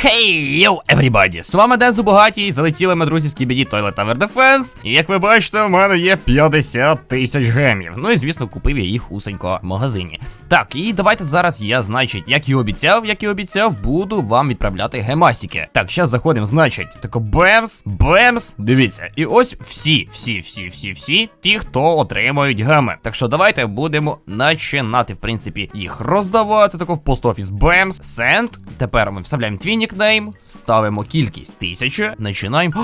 Хей, йоу, everybody! З вами Ден Зубагатій, залетіли ми, друзі, з Кібіді Toilet Tower Defense. І як ви бачите, в мене є 50 тисяч гемів. Ну і звісно, купив я їх усенько в магазині. Так, і давайте зараз я, значить, як і обіцяв, як і обіцяв, буду вам відправляти гемасіки. Так, зараз заходимо, значить, тако бемс, бемс. Дивіться, і ось всі, всі, всі, всі, всі, ті, хто отримують геми. Так що давайте будемо починати, в принципі, їх роздавати. Тако в пост-офіс бемс, сенд. Тепер ми вставляємо твій нікнейм, ставимо кількість тисячі, починаємо.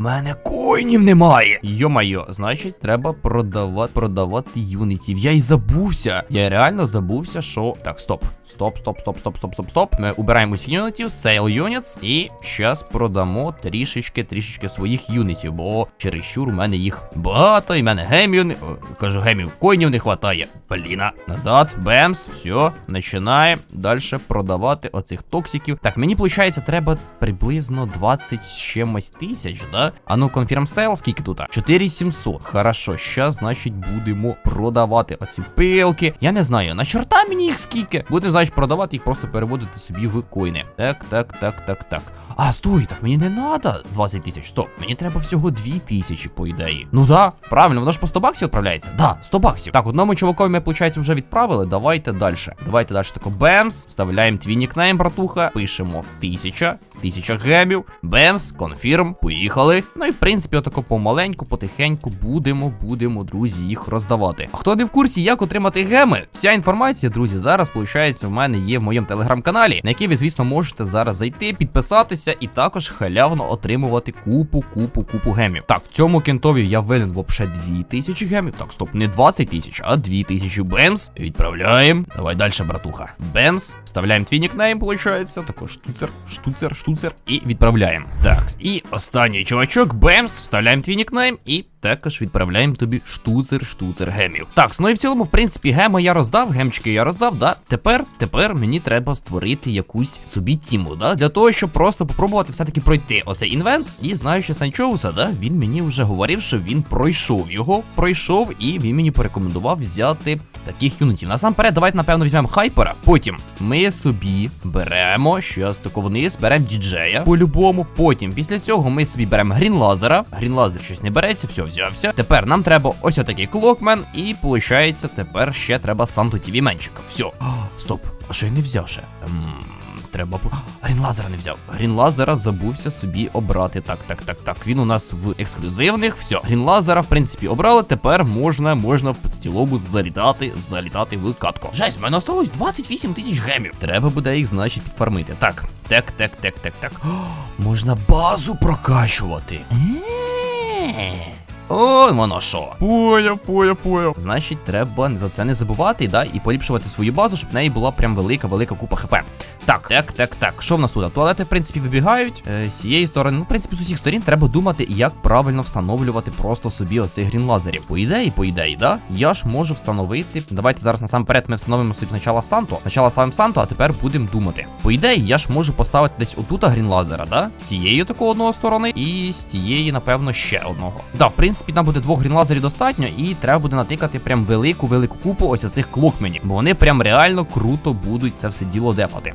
Мене коїнів немає. Йо-майо, значить, треба продавати, продавати юнітів. Я й забувся. Я реально забувся, що. Так, стоп. Стоп, стоп, стоп, стоп, стоп, стоп, стоп. Ми убираємо усіх юнітів, sale units, і зараз продамо трішечки, трішечки своїх юнітів, бо чересчур у мене їх багато, і в мене о, кажу, гемів, коїнів не хватає. Бліна. Назад, бемс, все, починаємо далі продавати оцих токсиків. Так, мені виходить, треба приблизно 20 чимось тисяч, да? А ну, конфірм сейл, скільки тут? 4700. Хорошо, щас, значить, будемо продавати оці пилки. Я не знаю, на чорта мені їх скільки. Будемо, значить, продавати їх, просто переводити собі в коїни. Так, так, так, так, так. А, стой, так мені не треба 20 тисяч. Стоп, мені треба всього 2 тисячі, по ідеї. Ну да, правильно, воно ж по 100 баксів відправляється. Да, 100 баксів. Так, одному чувакові ми, виходить, вже відправили. Давайте далі. Давайте далі тако бемс. Вставляємо твій нікнейм, братуха. Пишемо 1000, 1000 гемів. Бемс, конфірм, поїхали. Ну і в принципі, отако помаленьку, потихеньку будемо, будемо, друзі, їх роздавати. А хто не в курсі, як отримати геми? Вся інформація, друзі, зараз, виходить, в мене є в моєму телеграм-каналі, на який ви, звісно, можете зараз зайти, підписатися і також халявно отримувати купу, купу, купу гемів. Так, цьому кентові я винен вообще 2000 гемів. Так, стоп, не 20 тисяч, а 2000 бемс. Відправляємо. Давай далі, братуха. Бемс. Вставляємо твій нікнейм, виходить. Також штуцер, штуцер, штуцер. І відправляємо. Так, і останній чувачок, бемс. Вставляємо твій нікнейм і також відправляємо тобі штуцер, штуцер гемів. Так, ну і в цілому, в принципі, геми я роздав, гемчики я роздав, да. Тепер, тепер мені треба створити якусь собі тіму, да, для того, щоб просто попробувати все-таки пройти оцей інвент. І знаючи Санчоуса, да, він мені вже говорив, що він пройшов його, пройшов, і він мені порекомендував взяти таких юнітів. Насамперед, давайте, напевно, візьмемо хайпера. Потім ми собі беремо щас тако вниз, беремо діджея по-любому. Потім, після цього, ми собі беремо грінлазера. Грінлазер щось не береться, все, взявся. Тепер нам треба ось отакий клокмен, і виходить, тепер ще треба Санту Тіві менчика. Все. Стоп, а що я не взяв ще? Ем, Треба. Грінлазера не взяв. Грінлазера забувся собі обрати. Так, так, так, так. Він у нас в ексклюзивних. Все, грінлазера, в принципі, обрали. Тепер можна, можна в стілобу залітати, залітати в катку. Жесть, в мене осталось 28 тисяч гемів. Треба буде їх, значить, підфармити. Так, так, так, так, так, так. О, можна базу прокачувати. О, воно що. Поняв, поняв, поняв. Значить, треба за це не забувати, да, і поліпшувати свою базу, щоб в неї була прям велика, велика купа хп. Так, так, так, так. Що в нас тут? Туалети, в принципі, вибігають. Е, з цієї сторони, ну, в принципі, з усіх сторін треба думати, як правильно встановлювати просто собі оцих грінлазерів. По ідеї, по ідеї, да? Я ж можу встановити. Давайте зараз насамперед ми встановимо собі спочатку Санту. Спочатку ставимо Санту, а тепер будемо думати. По ідеї, я ж можу поставити десь отут грінлазера, да? З цієї такого одного сторони, і з тієї, напевно, ще одного. Да, в принципі, нам буде двох грінлазерів достатньо, і треба буде натикати прям велику, велику купу ось цих клокменів. Бо вони прям реально круто будуть це все діло дефати.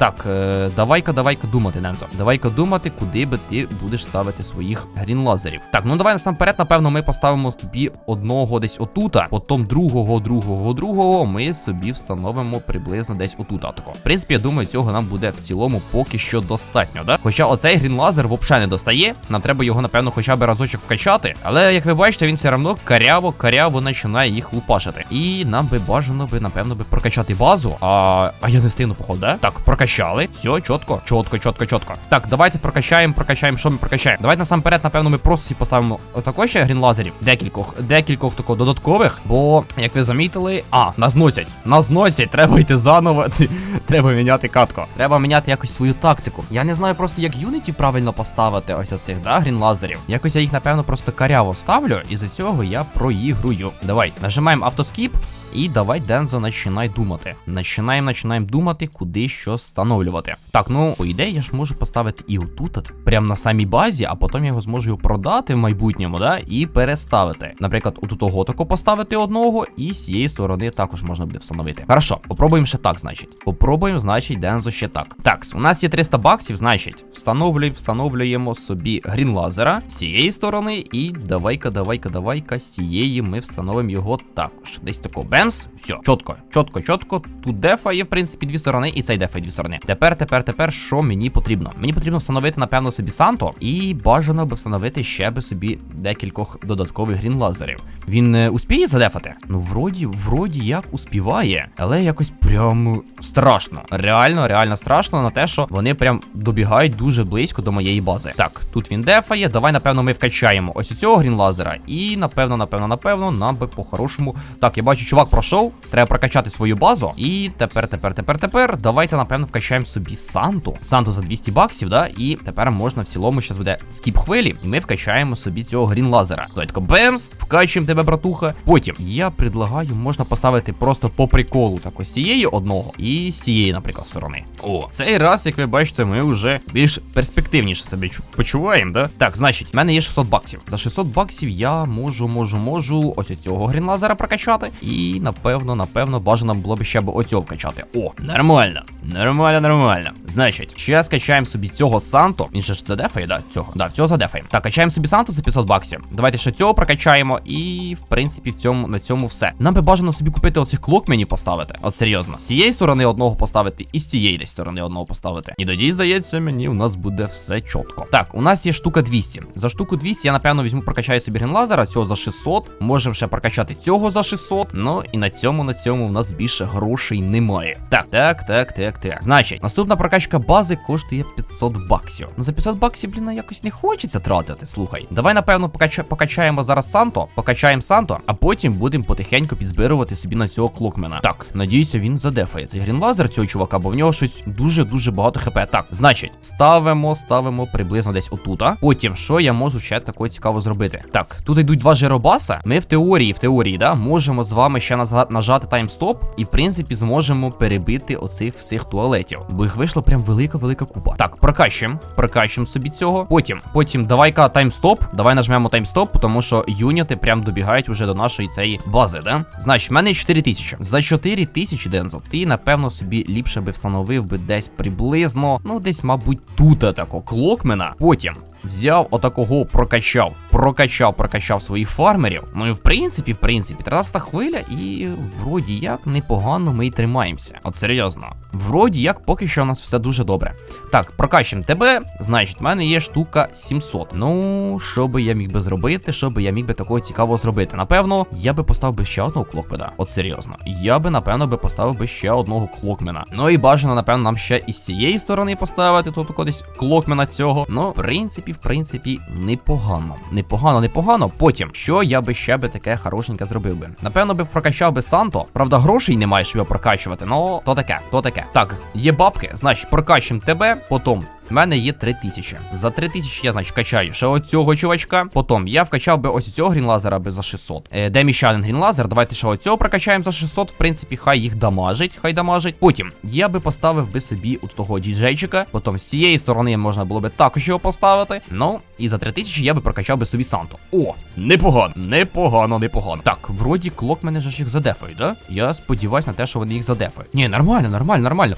Так, е, давай-ка, давай-ка думати, Нензо. Давай-ка думати, куди би ти будеш ставити своїх грінлазерів. Так, ну давай насамперед, напевно, ми поставимо тобі одного десь отута, потім другого, другого, другого. Ми собі встановимо приблизно десь отута. Тако. В принципі, я думаю, цього нам буде в цілому поки що достатньо, да? Хоча оцей грінлазер взагалі не достає. Нам треба його, напевно, хоча б разочок вкачати. Але як ви бачите, він все одно каряво, каряво починає їх лупашити. І нам би бажано би, напевно, би прокачати базу. А, а я не встигну, походу, да? Так, прокачали. Все, чітко, чітко, чітко, чітко. Так, давайте прокачаємо, прокачаємо. Що ми прокачаємо? Давайте насамперед, напевно, ми просто поставимо отако ще грінлазерів. Декількох, декількох тако додаткових. Бо, як ви замітили, а, нас носять. Нас носять, треба йти заново. треба міняти катку. Треба міняти якось свою тактику. Я не знаю просто, як юнітів правильно поставити ось оцих, да, грінлазерів. Якось я їх, напевно, просто каряво ставлю, і за цього я проігрую. Давай, нажимаємо автоскіп. І давай, Дензо, починай думати. Начинаємо, починаємо думати, куди що встановлювати. Так, ну по ідеї я ж можу поставити і отут, от, прямо на самій базі, а потім я його зможу продати в майбутньому, да, і переставити. Наприклад, отут того тако поставити одного, і з цієї сторони також можна буде встановити. Хорошо, попробуємо ще так, значить. Попробуємо, значить, Дензо ще так. Так, у нас є 300 баксів, значить, встановлюємо, встановлюємо собі грін лазера з цієї сторони, і давай-ка, давай-ка, давай-ка, з цієї ми встановимо його також. Десь тако бемс. Все, чітко, чітко, чітко. Тут дефа є, в принципі, дві сторони, і цей дефа є дві сторони. Тепер, тепер, тепер, що мені потрібно? Мені потрібно встановити, напевно, собі Санто, і бажано би встановити ще би собі декількох додаткових грін лазерів. Він е, успіє задефати? Ну, вроді, вроді як успіває, але якось прям страшно. Реально, реально страшно на те, що вони прям добігають дуже близько до моєї бази. Так, тут він дефає. Давай, напевно, ми вкачаємо ось у цього грін лазера. І напевно, напевно, напевно, нам би по-хорошому. Так, я бачу, чувак пройшов. Треба прокачати свою базу. І тепер, тепер, тепер, тепер. Давайте, напевно, вкачаємо собі Санту. Санту за 200 баксів, да? І тепер можна в цілому щас буде скіп хвилі. І ми вкачаємо собі цього грін лазера. Давай бемс, вкачуємо тебе, братуха. Потім я предлагаю, можна поставити просто по приколу так ось цієї одного і з цієї, наприклад, сторони. О, цей раз, як ви бачите, ми вже більш перспективніше себе почуваємо, да? Так, значить, в мене є 600 баксів. За 600 баксів я можу, можу, можу ось цього грінлазера прокачати. І напевно, напевно, бажано було б ще б оцього вкачати. О, нормально. Нормально, нормально. Значить, ще скачаємо собі цього Санто. Він же ж це дефає, да? Цього. Да, цього задефаємо. Так, качаємо собі Санто за 500 баксів. Давайте ще цього прокачаємо. І, в принципі, в цьому на цьому все. Нам би бажано собі купити оцих клокменів поставити. От серйозно. З цієї сторони одного поставити, і з цієї десь сторони одного поставити. І тоді, здається, мені у нас буде все чітко. Так, у нас є штука 200. За штуку 200 я, напевно, візьму, прокачаю собі грінлазера, цього за 600. Можемо ще прокачати цього за 600. Ну і на цьому, на цьому в нас більше грошей немає. Так, так, так, так, так. Значить, наступна прокачка бази коштує 500 баксів. Ну за 500 баксів, блін, ну, якось не хочеться тратити. Слухай. Давай, напевно, покача... покачаємо зараз Санто, покачаємо Санто, а потім будемо потихеньку підзбирувати собі на цього клокмена. Так, надіюся, він задефає цей грінлазер цього чувака, бо в нього щось дуже-дуже багато хп. Так, значить, ставимо, ставимо приблизно десь отута. Потім, що я можу ще такого цікаво зробити? Так, тут йдуть два жиробаса. Ми в теорії, в теорії, да, можемо з вами ще нажати таймстоп, і в принципі зможемо перебити оцих всіх туалетів. Бо їх вийшло прям велика-велика купа. Так, прокачуємо, прокачуємо собі цього. Потім, потім, давай-ка таймстоп. Давай нажмемо таймстоп, тому що юніти прям добігають уже до нашої цієї бази, да? Значить, в мене 4 тисячі. За 4 тисячі, Дензо, ти, напевно, собі ліпше би встановив би десь приблизно, ну, десь, мабуть, тут тако клокмена. Потім. Взяв отакого, прокачав, прокачав, прокачав своїх фармерів. Ну і в принципі, в принципі, 13 хвиля, і вроді як непогано ми й тримаємося. От серйозно. Вроді як поки що у нас все дуже добре. Так, прокачуємо тебе. Значить, в мене є штука 700. Ну, що би я міг би зробити, що би я міг би такого цікавого зробити? Напевно, я би поставив би ще одного клокмена. От серйозно. Я би, напевно, би поставив би ще одного клокмена. Ну і бажано, напевно, нам ще із цієї сторони поставити тут кудись клокмена цього. Ну, в принципі, в принципі, непогано. Непогано, непогано. Потім, що я би ще би таке хорошеньке зробив би? Напевно, би прокачав би Санто. Правда, грошей немає, щоб його прокачувати. Ну, то таке, то таке. Так, є бабки, значить, прокачуємо тебе, потім. У мене є 3000. За 3000 я, значить, качаю ще оцього чувачка. Потім я вкачав би ось цього грінлазера би за 600. Е, де один грінлазер? Давайте ще оцього прокачаємо за 600. В принципі, хай їх дамажить, хай дамажить. Потім я би поставив би собі от того діджейчика. Потім з цієї сторони можна було би також його поставити. Ну, і за 3000 я би прокачав би собі Санту. О, непогано, непогано, непогано. Так, вроді клок мене ж їх задефають, да? Я сподіваюсь на те, що вони їх задефають. Ні, нормально, нормально, нормально.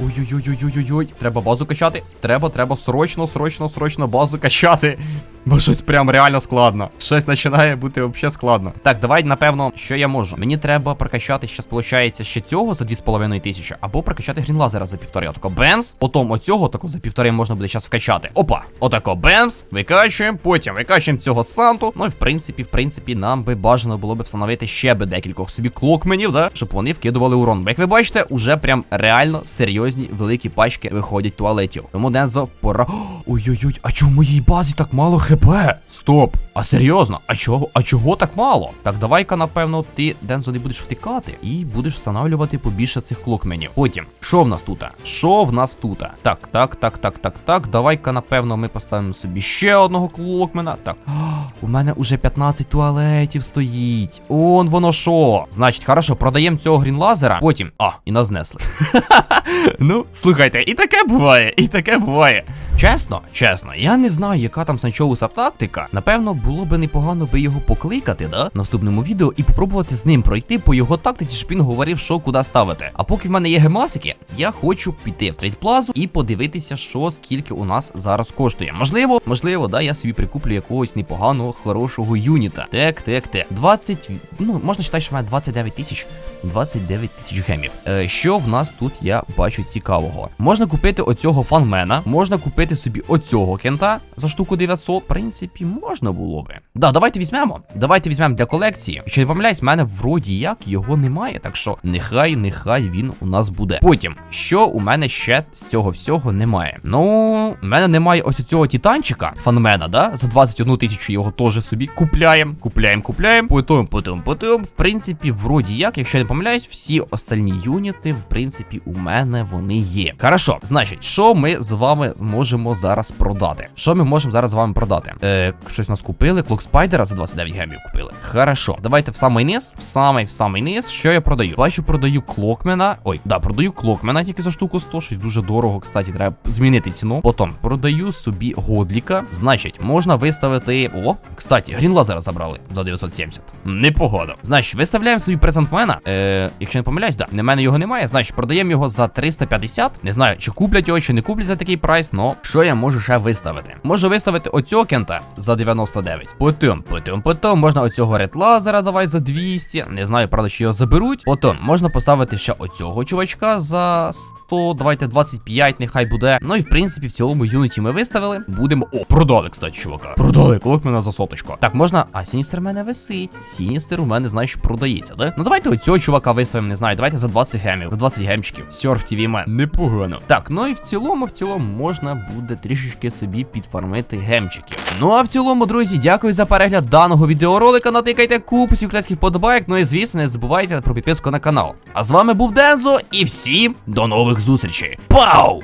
Ой-ой-ой-ой-ой-ой. Треба базу качати. Треба, треба срочно, срочно, срочно базу качати. Бо щось прям реально складно. Щось починає бути взагалі складно. Так, давай, напевно, що я можу. Мені треба прокачати ще, виходить, ще цього за 2,5 тисячі, або прокачати грінлазера за півтори. Отако бемс. Потім оцього тако за півтори можна буде зараз вкачати. Опа, отако бемс. Викачуємо, потім викачуємо цього санту. Ну і в принципі, в принципі, нам би бажано було б встановити ще би декількох собі клокменів, да, щоб вони вкидували урон. Бо як ви бачите, уже прям реально серйозні великі пачки виходять туалетів. Тому Тому Дензо пора. Ой-ой-ой, а чому в моїй базі так мало хп? Стоп! А серйозно? А чого? А чого так мало? Так, давай-ка, напевно, ти, Дензо, не будеш втикати і будеш встановлювати побільше цих клокменів. Потім, що в нас тут? Що в нас тут? Так, так, так, так, так, так. Давай-ка, напевно, ми поставимо собі ще одного клокмена. Так. У мене уже 15 туалетів стоїть. Он воно що. Значить, хорошо, продаємо цього грінлазера. Потім. А, і нас знесли. ну, слухайте, і таке буває, і таке буває. Чесно, чесно, я не знаю, яка там Санчоуса тактика. Напевно, було би непогано би його покликати, да? В наступному відео і попробувати з ним пройти по його тактиці, щоб він говорив, що куди ставити. А поки в мене є гемасики, я хочу піти в трейдплазу і подивитися, що скільки у нас зараз коштує. Можливо, можливо, да, я собі прикуплю якогось непоганого, хорошого юніта. Так, так, так. 20, ну, можна вважати, що в мене 29 тисяч. 29 тисяч гемів. Е, що в нас тут я бачу цікавого? Можна купити оцього фанмена, можна купити собі оцього кента за штуку 900. В принципі, можна було би. Да, давайте візьмемо. Давайте візьмемо для колекції. Якщо не помиляюсь, в мене вроді як його немає. Так що нехай, нехай він у нас буде. Потім, що у мене ще з цього всього немає. Ну, у мене немає ось цього титанчика, фанмена, да? За 21 тисячу його теж собі купляємо. Купляємо, купляємо. Потім, потім, потім. В принципі, вроді як, якщо не помиляюсь, всі остальні юніти, в принципі, у мене вони є. Хорошо, значить, що ми з вами можемо зараз продати? Що ми можемо зараз з вами продати? Е, щось нас купили. Клок спайдера за 29 гемів купили. Хорошо, давайте в самий низ, в самий в самий низ. Що я продаю? Бачу, продаю клокмена. Ой, да, продаю клокмена тільки за штуку 100, щось дуже дорого. Кстати, треба змінити ціну. Потім продаю собі годліка. Значить, можна виставити. О, кстати, грінлазера забрали за 970. Непогано. Значить, виставляємо собі презентмена. Е, якщо не помиляюсь, да. Не мене його немає. Значить, продаємо його за 350. Не знаю, чи куплять його, чи не куплять за такий прайс. но що я можу ще виставити? Можу виставити оцього кента за 99. Потім, потім, потім можна оцього редлазера давай за 200. Не знаю, правда, чи його заберуть. Потім можна поставити ще оцього чувачка за 100. Давайте 25, нехай буде. Ну і в принципі, в цілому юніті ми виставили. Будемо. О, продали, кстати, чувака. Продали, клокмена за соточку. Так, можна. А, Сіністер в мене висить. Сіністер у мене, знаєш, продається, да? Ну давайте оцього чувака виставимо, не знаю. Давайте за 20 гемів, за 20 гемчиків. Серф мен. Непогано. Так, ну і в цілому, в цілому можна буде трішечки собі підфармити гемчиків. Ну а в цілому, друзі, дякую за перегляд даного відеоролика. Натикайте купу сіклецьких вподобайок. Ну і звісно, не забувайте про підписку на канал. А з вами був Дензо, і всім до нових зустрічей. Пау!